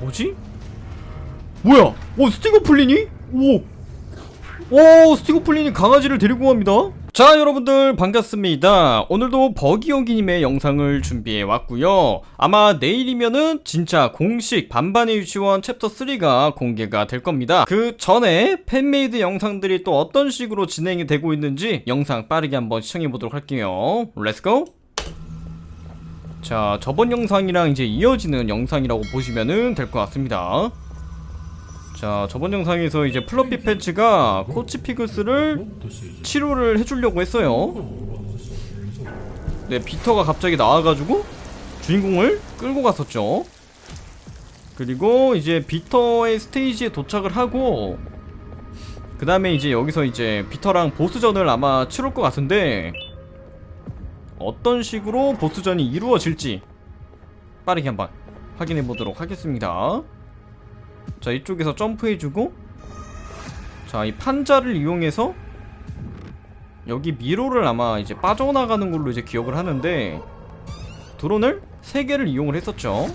뭐지? 뭐야? 오 스티거 풀리니? 오! 오 스티거 풀리니 강아지를 데리고 갑니다 자 여러분들 반갑습니다 오늘도 버기용기님의 영상을 준비해 왔고요 아마 내일이면은 진짜 공식 반반의 유치원 챕터 3가 공개가 될 겁니다 그 전에 팬메이드 영상들이 또 어떤 식으로 진행이 되고 있는지 영상 빠르게 한번 시청해 보도록 할게요 렛츠고 자 저번 영상이랑 이제 이어지는 영상이라고 보시면은 될것 같습니다. 자 저번 영상에서 이제 플러피 팬츠가 코치 피글스를 치료를 해주려고 했어요. 네 비터가 갑자기 나와가지고 주인공을 끌고 갔었죠. 그리고 이제 비터의 스테이지에 도착을 하고 그 다음에 이제 여기서 이제 비터랑 보스전을 아마 치룰 것 같은데 어떤 식으로 보스전이 이루어질지 빠르게 한번 확인해 보도록 하겠습니다. 자, 이쪽에서 점프해주고, 자, 이 판자를 이용해서 여기 미로를 아마 이제 빠져나가는 걸로 이제 기억을 하는데, 드론을 3개를 이용을 했었죠.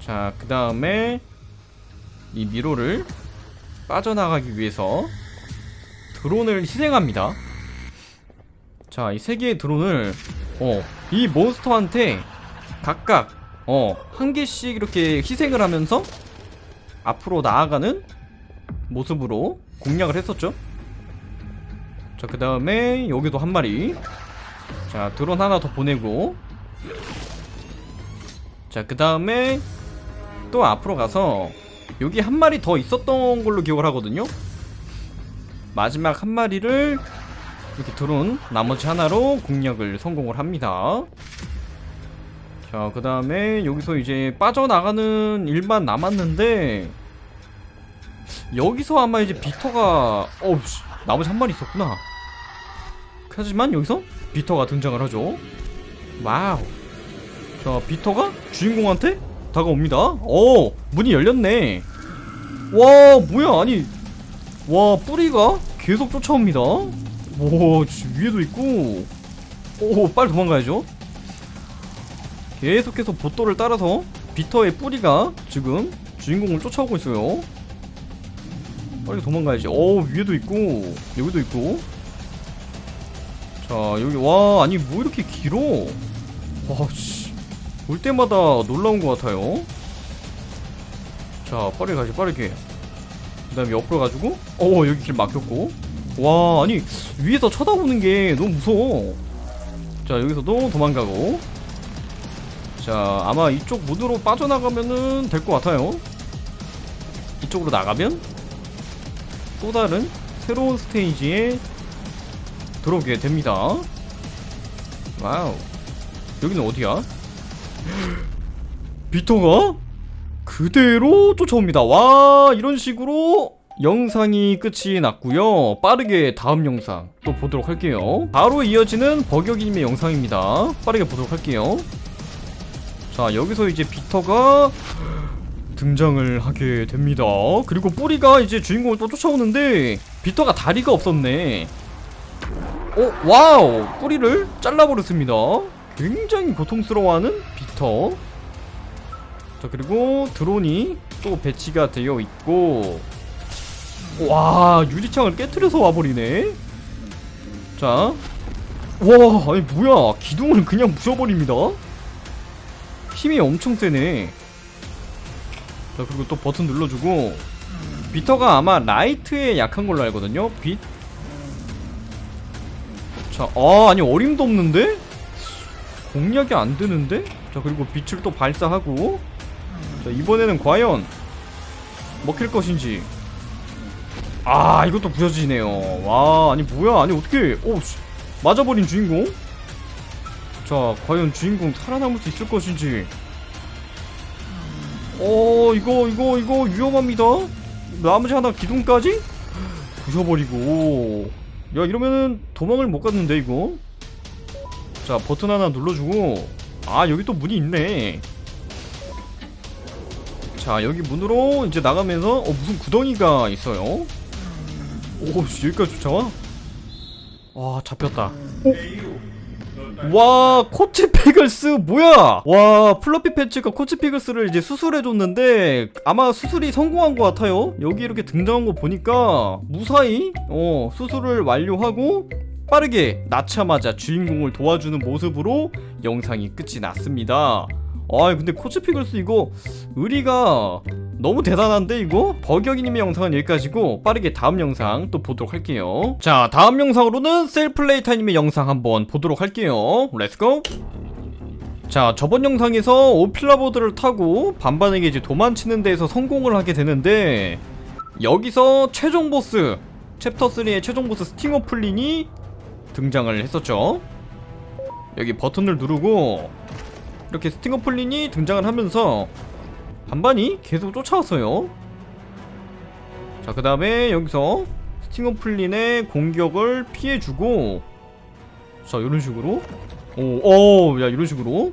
자, 그 다음에 이 미로를 빠져나가기 위해서 드론을 희생합니다. 자, 이 세 개의 드론을 어, 이 몬스터한테 각각 어, 한 개씩 이렇게 희생을 하면서 앞으로 나아가는 모습으로 공략을 했었죠. 자, 그다음에 여기도 한 마리. 자, 드론 하나 더 보내고 자, 그다음에 또 앞으로 가서 여기 한 마리 더 있었던 걸로 기억을 하거든요. 마지막 한 마리를 이렇게 드론 나머지 하나로 공략을 성공을 합니다. 자, 그 다음에 여기서 이제 빠져나가는 일만 남았는데 여기서 아마 이제 비터가 어우 씨, 나머지 한 마리 있었구나. 하지만 여기서 비터가 등장을 하죠. 와우. 자, 비터가 주인공한테 다가옵니다. 어, 문이 열렸네. 와, 뭐야? 아니, 와 뿌리가 계속 쫓아옵니다. 오, 지- 위에도 있고. 오, 빨리 도망가야죠. 계속해서 보도를 따라서 비터의 뿌리가 지금 주인공을 쫓아오고 있어요. 빨리 도망가야지. 오, 위에도 있고, 여기도 있고. 자, 여기, 와, 아니, 뭐 이렇게 길어? 와, 씨. 볼 때마다 놀라운 것 같아요. 자, 빠르게 가지, 빠르게. 그 다음에 옆으로 가지고, 어, 여기 길 막혔고. 와 아니 위에서 쳐다보는 게 너무 무서워. 자 여기서도 도망가고. 자 아마 이쪽 문으로 빠져나가면은 될 것 같아요. 이쪽으로 나가면 또 다른 새로운 스테이지에 들어오게 됩니다. 와우. 여기는 어디야? 비터가 그대로 쫓아옵니다. 와 이런 식으로 영상이 끝이 났고요. 빠르게 다음 영상 또 보도록 할게요. 바로 이어지는 버격이님의 영상입니다. 빠르게 보도록 할게요. 자 여기서 이제 비터가 등장을 하게 됩니다. 그리고 뿌리가 이제 주인공을 또 쫓아오는데 비터가 다리가 없었네. 어 와우! 뿌리를 잘라버렸습니다. 굉장히 고통스러워하는 비터. 자 그리고 드론이 또 배치가 되어 있고 와 유리창을 깨트려서 와버리네 자 와, 아니 뭐야 기둥을 그냥 부셔버립니다 힘이 엄청 세네 자 그리고 또 버튼 눌러주고 비터가 아마 라이트에 약한 걸로 알거든요 빛 자, 아, 아니, 어림도 없는데? 공략이 안 되는데? 자, 그리고 빛을 또 발사하고. 자, 이번에는 과연 먹힐 것인지. 아 이것도 부서지네요. 와 아니 뭐야? 아니 어떻게 오 씨, 맞아버린 주인공? 자 과연 주인공 살아남을 수 있을 것인지. 어 이거 이거 이거 위험합니다. 나머지 하나 기둥까지? 부셔버리고. 야 이러면은 도망을 못 갔는데 이거? 자 버튼 하나 눌러주고. 아 여기 또 문이 있네. 자 여기 문으로 이제 나가면서 어 무슨 구덩이가 있어요 오 씨, 여기까지 쫓아와? 와 잡혔다 오? 와 코치 피글스 뭐야 와 플러피 패치가 코치 피글스를 이제 수술해줬는데 아마 수술이 성공한 것 같아요 여기 이렇게 등장한 거 보니까 무사히 어 수술을 완료하고 빠르게 낳자마자 주인공을 도와주는 모습으로 영상이 끝이 났습니다 아 근데 코치 피글스 이거 의리가 너무 대단한데 이거? 버격이님의 영상은 여기까지고 빠르게 다음 영상 또 보도록 할게요. 자 다음 영상으로는 셀플레이타님의 영상 한번 보도록 할게요. 렛츠고 자 저번 영상에서 오필라보드를 타고 반반에게 이제 도망치는 데에서 성공을 하게 되는데 여기서 최종 보스 챕터 3의 최종 보스 스팅어 플린이 등장을 했었죠. 여기 버튼을 누르고 이렇게 스팅어 플린이 등장을 하면서 반반이 계속 쫓아왔어요. 자, 그 다음에 여기서 스팅어 플린의 공격을 피해주고, 자, 이런 식으로. 오, 오, 야, 이런 식으로.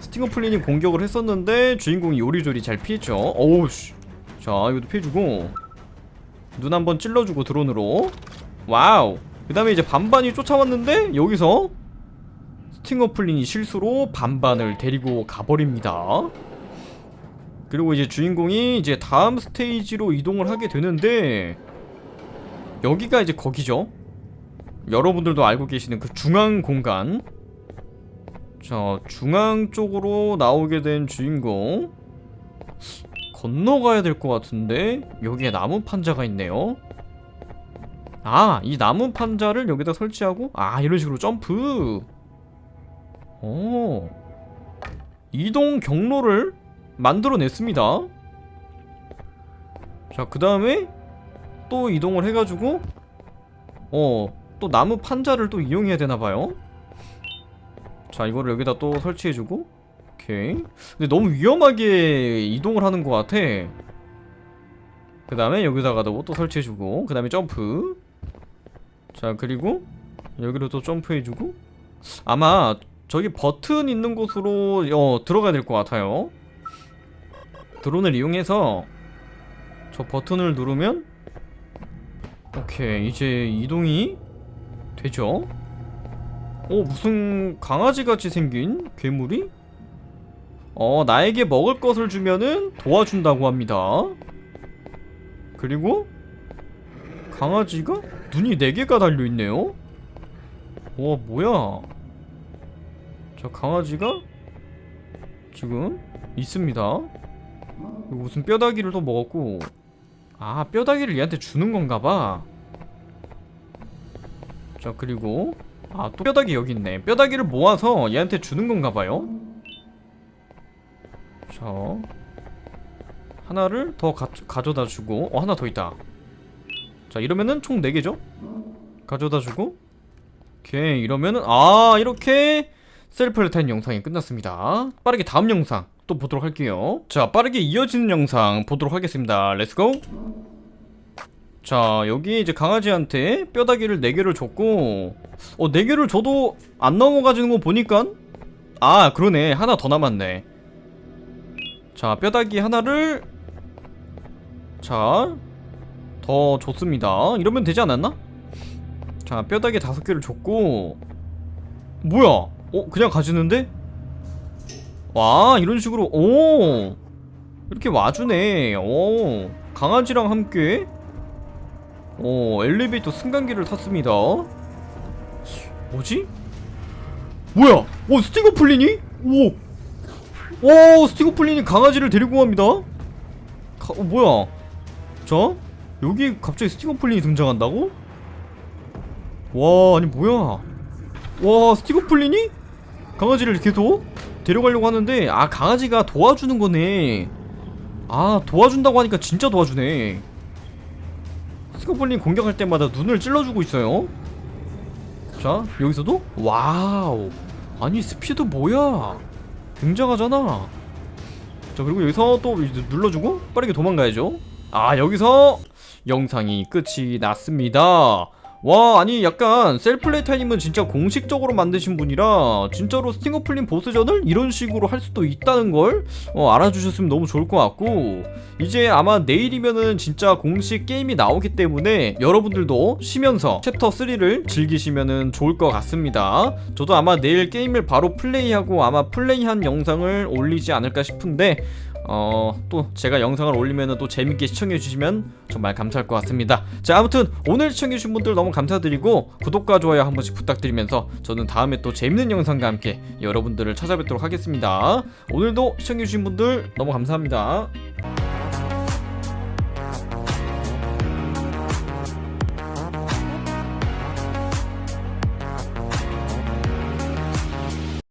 스팅어 플린이 공격을 했었는데, 주인공이 요리조리 잘 피했죠. 오우, 씨. 자, 이것도 피해주고, 눈 한번 찔러주고, 드론으로. 와우. 그 다음에 이제 반반이 쫓아왔는데, 여기서 스팅어 플린이 실수로 반반을 데리고 가버립니다. 그리고 이제 주인공이 이제 다음 스테이지로 이동을 하게 되는데 여기가 이제 거기죠. 여러분들도 알고 계시는 그 중앙 공간. 자, 중앙 쪽으로 나오게 된 주인공. 건너가야 될 것 같은데 여기에 나무 판자가 있네요. 아, 이 나무 판자를 여기다 설치하고 아, 이런 식으로 점프. 오. 이동 경로를 만들어냈습니다. 자 그 다음에 또 이동을 해가지고 어 또 나무 판자를 또 이용해야 되나봐요. 자 이거를 여기다 또 설치해주고 오케이. 근데 너무 위험하게 이동을 하는 것 같아. 그 다음에 여기다가도 또 설치해주고 그 다음에 점프. 자 그리고 여기로 또 점프해주고. 아마 저기 버튼 있는 곳으로 어 들어가야 될 것 같아요 드론을 이용해서 저 버튼을 누르면 오케이 이제 이동이 되죠? 어 무슨 강아지같이 생긴 괴물이? 어 나에게 먹을 것을 주면은 도와준다고 합니다. 그리고 강아지가 눈이 4개가 달려있네요? 와 뭐야? 저 강아지가 지금 있습니다 무슨 뼈다귀를 또 먹었고. 아 뼈다귀를 얘한테 주는 건가봐. 자 그리고 아 또 뼈다귀 여기 있네. 뼈다귀를 모아서 얘한테 주는 건가봐요. 자 하나를 더 가, 가져다 주고 어 하나 더 있다. 자 이러면은 총 4개죠? 가져다 주고. 오케이 이러면은 아 이렇게 셀프를 탄 영상이 끝났습니다. 빠르게 다음 영상 또 보도록 할게요. 자 빠르게 이어지는 영상 보도록 하겠습니다. 렛츠고 자 여기 이제 강아지한테 뼈다귀를 4개를 줬고 어 4개를 줘도 안 넘어가지는 거 보니까 아 그러네. 하나 더 남았네. 자 뼈다귀 하나를 자 더 줬습니다. 이러면 되지 않았나? 자 뼈다귀 다섯 개를 줬고 뭐야? 어 그냥 가지는데? 와 이런 식으로 오! 이렇게 와주네. 오 강아지랑 함께. 오 엘리베이터 승강기를 탔습니다. 뭐지? 뭐야? 오 스티거 플린이? 오! 오, 스티거 플린이 강아지를 데리고 갑니다. 가, 어, 뭐야? 자 여기 갑자기 스티거 플린이 등장한다고? 와 아니 뭐야? 와 스티거 플린이? 강아지를 계속 데려가려고 하는데 아 강아지가 도와주는 거네. 아 도와준다고 하니까 진짜 도와주네. 스코플린 공격할 때마다 눈을 찔러주고 있어요. 자 여기서도? 와우. 아니 스피드 뭐야? 굉장하잖아. 자 그리고 여기서 또 눌러주고 빠르게 도망가야죠. 아 여기서 영상이 끝이 났습니다 와 아니 약간 셀플레이 타임은 진짜 공식적으로 만드신 분이라 진짜로 스팅어플린 보스전을 이런 식으로 할 수도 있다는 걸 어, 알아주셨으면 너무 좋을 것 같고 이제 아마 내일이면은 진짜 공식 게임이 나오기 때문에 여러분들도 쉬면서 챕터 3를 즐기시면은 좋을 것 같습니다. 저도 아마 내일 게임을 바로 플레이하고 아마 플레이한 영상을 올리지 않을까 싶은데 어, 또 제가 영상을 올리면 또 재밌게 시청해주시면 정말 감사할 것 같습니다. 자, 아무튼 오늘 시청해주신 분들 너무 감사드리고 구독과 좋아요 한 번씩 부탁드리면서 저는 다음에 또 재밌는 영상과 함께 여러분들을 찾아뵙도록 하겠습니다. 오늘도 시청해주신 분들 너무 감사합니다.